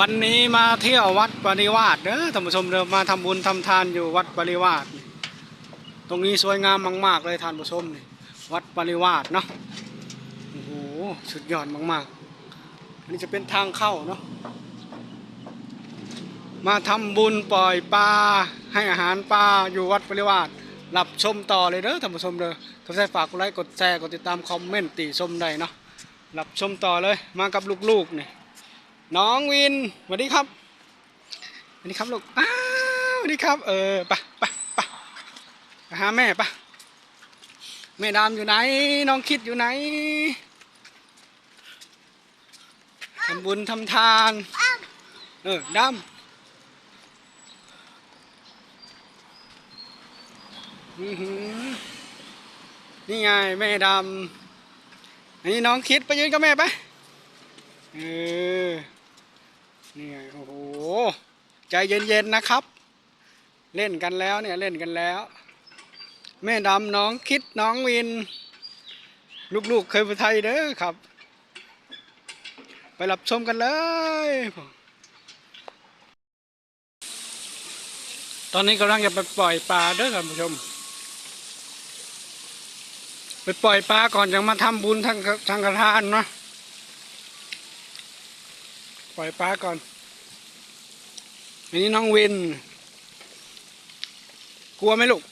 วันนี้มาเที่ยววัดปริวาสเด้อท่านผู้ชมเดิมมาทำบุญทำทานอยู่วัดปริวาสตรงนี้สวยงามมาก ๆ เลยท่านผู้ชมนี่วัดปริวาสเนาะโอ้โหสุดยอดมากๆอันนี้จะเป็นทางเข้าเนาะมาทำบุญปล่อยปลาให้อาหารปลาอยู่วัดปริวาสรับชมต่อเลยเด้อท่านผู้ชมเด้อก็ใส่ฝากกดไลค์กดแชร์กดติดตามคอมเมนต์ติชมได้เนาะรับชมต่อเลยมากับลูกๆนี่ น้องวินสวัสดีครับสวัสดีครับลูกอ้าวสวัสดีครับ เออไปไปไปไปหาแม่ปะแม่ดามอยู่ไหน น้องคิดอยู่ไหนทำบุญทำทาน เออดำอือหือนี่ไงแม่ดำอันนี้น้องคิดไปยืนกับแม่ไปเออ นี่ไงโอ้โห ใจเย็นๆนะครับ เล่นกันแล้วเนี่ยเล่นกันแล้ว แม่ดำน้องคิดน้องวิน ลูกๆเคยไปไทยเด้อครับ ไปรับชมกันเลย ตอนนี้กำลังจะไปปล่อยปลาเด้อท่านผู้ชม ไปปล่อยปลาก่อนจะมาทำบุญทางทางกระทานเนาะ ปล่อยปลาก่อน อันนี้น้องวิน กลัวไหมลูก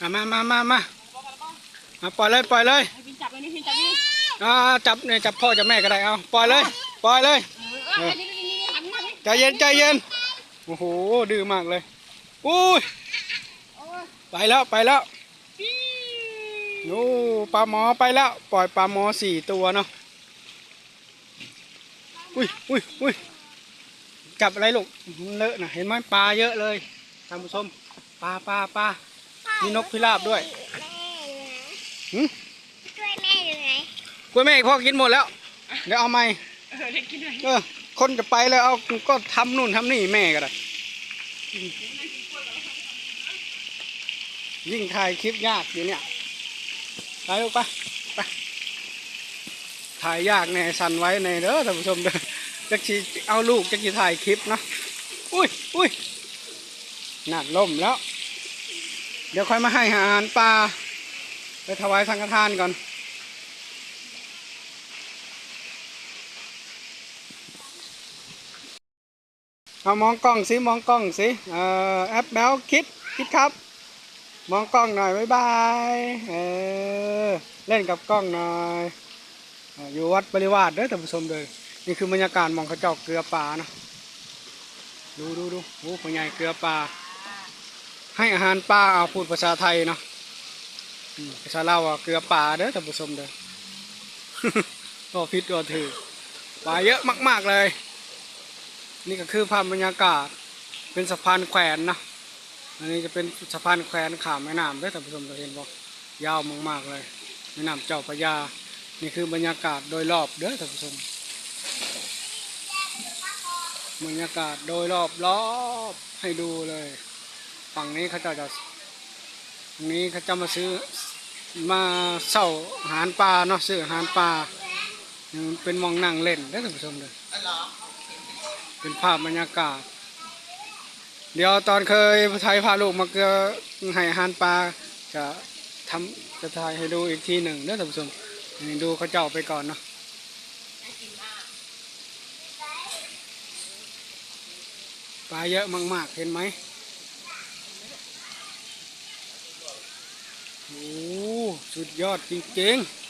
อะมามามามามาปล่อยเลยปล่อยเลยให้พินจับเลยนี่พินจับนี่อ่าจับเนี่ยจับพ่อจับแม่ก็ได้เอาปล่อยเลยปล่อยเลยเออนี่นี่นี่หันมาให้ใจเย็นใจเย็นโอ้โหดื้อมากเลยอุ้ยโอ้ยไปแล้วไปแล้วพี่โอ้ปลาหมอไปแล้ว ปล่อยปลาหมอสี่ตัวเนาะ อุ้ยอุ้ยอุ้ยจับอะไรลูกมันเลอะนะเห็นไหมปลาเยอะเลยท่านผู้ชมปลาปลาปลามีนกพิราบด้วยหึช่วยแม่อยู่ไหนกล้วยแม่พ่อกินหมดแล้ว เดี๋ยวเอาไหมเออได้กินเลยเออคนจะไปแล้วเอาก็ทำนู่นทำนี่แม่ก็ได้ยิ่งถ่ายคลิปยากอยู่เนี่ยไปลูกไปไป ถ่ายยากแน่สั่นไว้ในเด้อท่านผู้ชมเด้อจะขี่เอาลูกจะขี่ถ่ายคลิปนะอุ้ยอุ้ยนั่นล่มแล้ว เดี๋ยวค่อยมาให้อาหารปลาไปถวายสังฆทานก่อนเอามองกล้องสิมองกล้องสิเอ่อแอปแบลคิดคิดครับ มองกล้องหน่อยบ๊ายบายเออเล่นกับกล้องหน่อย อยู่วัดบริวาสเด้อท่านผู้ชมเลยนี่คือบรรยากาศมองเขาเจอกเกลือปลานะดูดูดูโอ้พ่อใหญ่เกลือปลาให้อาหารปลาเอาพูดภาษาไทยเนาะภาษาลาวอะเกลือปลาเด้อท่านผู้ชมเด้อก็พิษก็ถือปลาเยอะมาก ๆเลย นี่ก็คือภาพบรรยากาศเป็นสะพานแขวนนะอันนี้จะเป็นสะพานแขวนขามแม่น้ำได้อท่านผู้ชมจะเห็นบอกยาวมากๆเลยแม่น้ำเจ้าพระยา นี่คือบรรยากาศโดยรอบเด้อท่านผู้ชมบรรยากาศโดยรอบรอบให้ดูเลย ฝั่งนี้เขาจะจะฝั่งนี้เขาจะมาซื้อมาเช่าอาหารปลาเนาะซื้ออาหารปลาเป็นมองนั่งเล่นได้อท่านผู้ชมเลยเป็นภาพบรรยากาศ เดี๋ยวตอนเคยไทยพาลูกมาเกลือให้อาหารปลาจะทำจะถ่ายให้ดูอีกทีหนึ่งเด้อท่านผู้ชม นี่ดูเขาเจ้าไปก่อนเนาะปลาเยอะมาก ๆ เห็นไหมโอ้สุดยอดจริง ๆ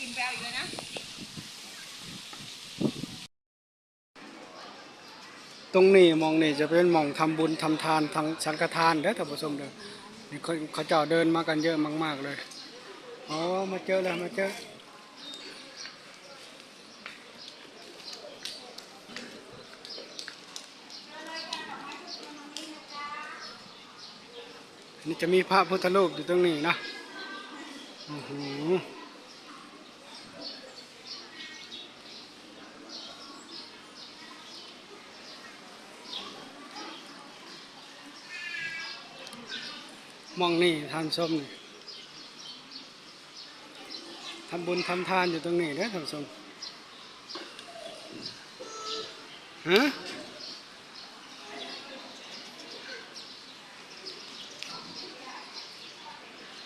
กินแววอีกเลยนะ ตรงนี้มองนี่จะเป็นมองทำบุญทำทานทางสังฆทานเด้อท่านผู้ชมเด้อนี่เขาเขาเจ้าเดินมากันเยอะมาก ๆ เลยอ๋อมาเจอแล้วมาเจอนี่จะมีพระพุทธรูปอยู่ตรงนี้นะโอ้โห มองนี่ท่านชมนี่ทำบุญทำทานอยู่ตรงนี้เด้อท่านผู้ชมฮะ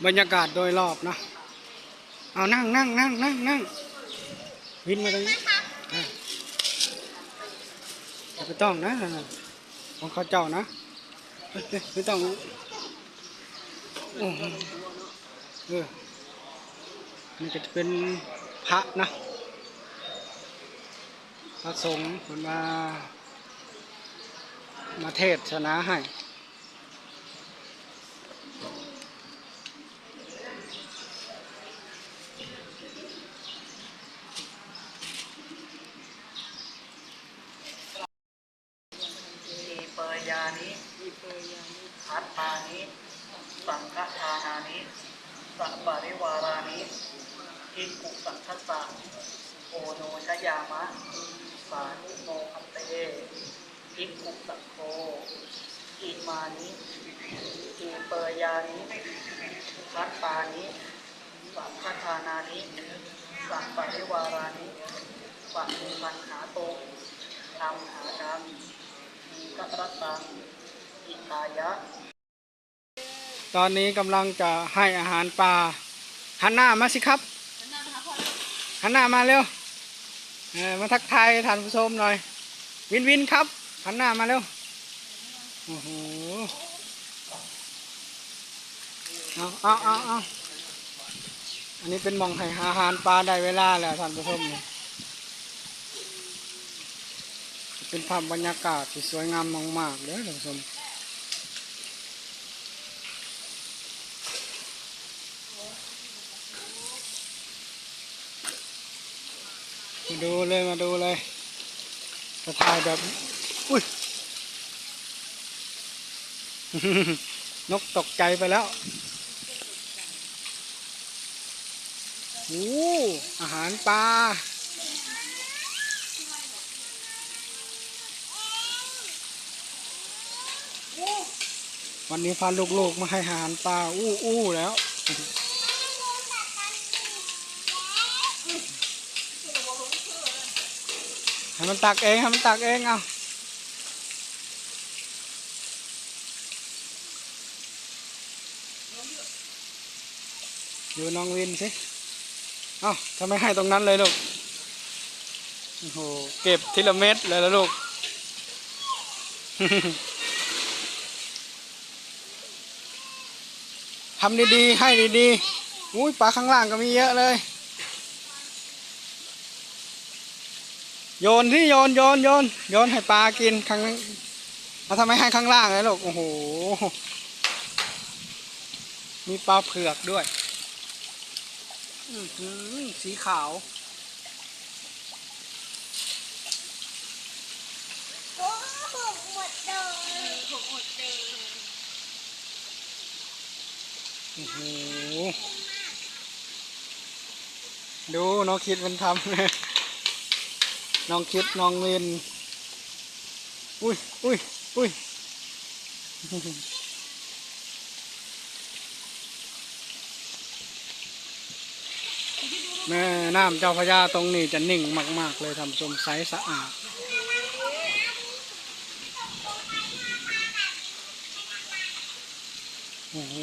บรรยากาศโดยรอบนะ เอานั่งนั่งนั่งนั่งนั่งวินมาตรงนี้อะไม่ต้องนะนั่นน่ะของเขาเจ้านะเอ้ยเอ้ยไม่ต้องโอ้โห เออนี่ก็จะเป็นพระนะ พระสงฆ์มันมา มาเทศชนาให้ทีเปยานิ อัตตานิ สังฆทานานิสัพปริวารานิทิกุสังคสะโอโนชยามะ สานุโมอันเตทิกุสังโฆอิมานิทีเปยานิอัตตานิสังฆทานานิสัพปริวารานิปะมุพันหาโตธรรมหาธรรมมีกัตรตังอิตายะ ตอนนี้กำลังจะให้อาหารปลาหันหน้ามาสิครับหันหน้ามาเร็วมาทักทายท่านผู้ชมหน่อย วินวินครับหันหน้ามาเร็วโอ้โหเอาเอาเอาเอาอันนี้เป็นมองให้อาหารปลาได้เวลาแล้วท่านผู้ชมเนี่ยเป็นภาพบรรยากาศที่สวยงามมากๆเลยท่านผู้ชม ดูเลยมาดูเลยจะถ่ายแบบ อุ้ย นกตกใจไปแล้วโอ้อาหารปลาวันนี้พาลูกๆมาให้อาหารปลาอู้อู้แล้ว ให้มันตักเองให้มันตักเองเอาดูน้องวินสิเอ้าทำไมให้ตรงนั้นเลยลูกโอ้โหเก็บทีละเม็ดเลยละลูกทำดีๆให้ดีๆอุ้ยปลาข้างล่างก็มีเยอะเลย โยนที่โยนโยนโยนโยนให้ปลากินข้างเอาทำไมให้ข้างล่างเลยลูกโอ้โหมีปลาเผือกด้วยสีขาวโอ้โหหมดเลยหกหดเจอโอ้โหดูน้องคิดมันทำเลย น้องคิดน้องเวนอุ้ยอุ้ยอุ้ยแม่น้ำเจ้าพระยาตรงนี้จะนิ่งมาก ๆ เลยทำชมใสสะอาด โอ้โห